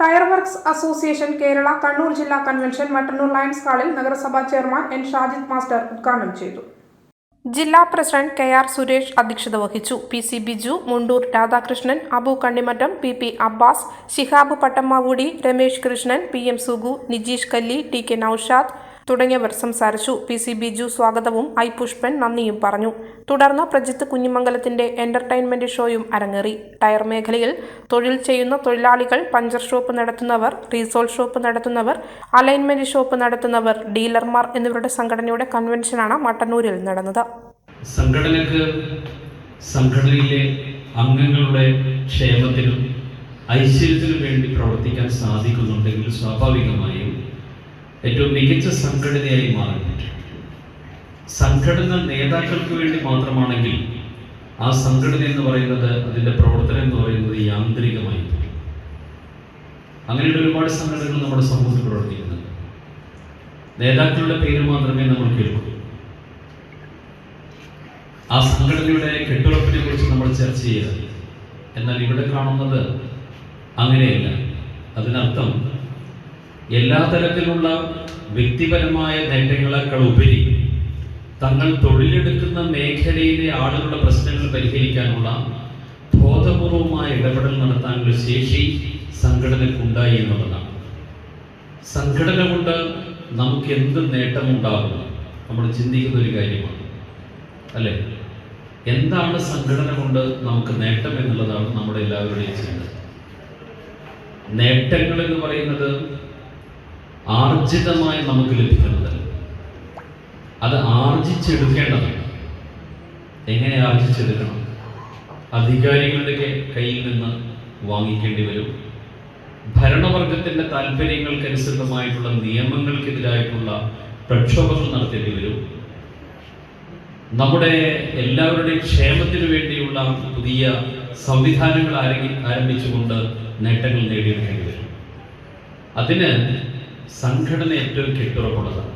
Tyre works association Kerala Kannur ജില്ലാ convention Mattannur lions ഹാളിൽ നഗരസഭാ ചെയർമാൻ എൻ ഷാജിദ് മാസ്റ്റർ ഉദ്ഘാടനം ചെയ്തു. ജില്ലാ പ്രസിഡന്റ് കെ ആർ സുരേഷ് അധ്യക്ഷത വഹിച്ചു. P C Biju Mundur Radhakrishnan Abu Kannimattam P P Abbas Shihab Pattammavudi Ramesh Krishnan P M Sugu Nijeesh Kalli T K Noushad തുടങ്ങിയവർ സംസാരിച്ചു. പി സി ബിജു സ്വാഗതവും. ഐ പുഷ്പൻ നന്ദിയും പറഞ്ഞു. തുടർന്ന് പ്രജിത്ത് കുഞ്ഞിമംഗലത്തിന്റെ എന്റർടൈൻമെന്റ് ഷോയും അരങ്ങേറി. ടയർ മേഖലയിൽ തൊഴിൽ ചെയ്യുന്ന തൊഴിലാളികൾ പഞ്ചർ ഷോപ്പ് നടത്തുന്നവർ റീസോൾ ഷോപ്പ് നടത്തുന്നവർ അലൈൻമെന്റ് ഷോപ്പ് നടത്തുന്നവർ ഡീലർമാർ എന്നിവരുടെ സംഘടനയുടെ കൺവെൻഷനാണ് മട്ടന്നൂരിൽ നടന്നത്. സംഘടനക്ക് സംഘടനയിലെ അംഗങ്ങളുടെ ക്ഷേമത്തിനും ഐശ്വര്യത്തിനും വേണ്ടി പ്രവർത്തിക്കാൻ സാധിക്കുന്നുണ്ടെങ്കിൽ സ്വാഭാവികമായും ഏറ്റവും മികച്ച സംഘടനയായി മാറും സംഘടന നേതാക്കൾക്ക് വേണ്ടി മാത്രമാണെങ്കിൽ ആ സംഘടന എന്ന് പറയുന്നത് അതിന്റെ പ്രവർത്തനം എന്ന് പറയുന്നത് യാന്ത്രികമായി. അങ്ങനെയുള്ള ഒരുപാട് സംഘടനകൾ നമ്മുടെ സമൂഹത്തിൽ പ്രവർത്തിക്കുന്നുണ്ട്. നേതാക്കളുടെ പേര് മാത്രമേ നമ്മൾ കേൾക്കൂ. ആ സംഘടനയുടെ കെട്ടുറപ്പിനെ കുറിച്ച് നമ്മൾ ചർച്ച ചെയ്യുക എന്നാൽ ഇവിടെ കാണുന്നത് അങ്ങനെയല്ല. അതിനർത്ഥം എല്ലാ തരത്തിലുള്ള വ്യക്തിപരമായ നേട്ടങ്ങളെക്കാൾ ഉപരി തങ്ങൾ തൊഴിലെടുക്കുന്ന മേഖലയിലെ ആളുകളുടെ പ്രശ്നങ്ങൾ പരിഹരിക്കാനുള്ള ബോധപൂർവമായ ഇടപെടൽ നടത്താനുള്ള ശേഷി സംഘടനക്കുണ്ടായി എന്നുള്ളതാണ്. സംഘടന കൊണ്ട് നമുക്ക് എന്ത് നേട്ടമുണ്ടാകും നമ്മൾ ചിന്തിക്കുന്ന ഒരു കാര്യമാണ്. അല്ലേ? എന്താണ് സംഘടന കൊണ്ട് നമുക്ക് നേട്ടം എന്നുള്ളതാണ് നമ്മുടെ എല്ലാവരുടെയും ചിന്ത. നേട്ടങ്ങൾ എന്ന് പറയുന്നത് ആർജിതമായി നമുക്ക് ലഭിക്കുന്നതല്ല. അത് ആർജിച്ചെടുക്കേണ്ടതാണ്. എങ്ങനെ ആർജിച്ചെടുക്കണം? അധികാരികളുടെ കയ്യിൽ നിന്ന് വാങ്ങിക്കേണ്ടി വരും. ഭരണവർഗത്തിന്റെ താല്പര്യങ്ങൾക്കനുസൃതമായിട്ടുള്ള നിയമങ്ങൾക്കെതിരായിട്ടുള്ള പ്രക്ഷോഭങ്ങൾ നടത്തേണ്ടി വരും. നമ്മുടെ എല്ലാവരുടെയും ക്ഷേമത്തിനു വേണ്ടിയുള്ള പുതിയ സംവിധാനങ്ങൾ ആരംഭി ആരംഭിച്ചുകൊണ്ട് നേട്ടങ്ങൾ നേടിയെടുക്കേണ്ടി വരും. അതിന് സംഘടന ഏറ്റവും കെട്ടുറപ്പുള്ളതാണ്.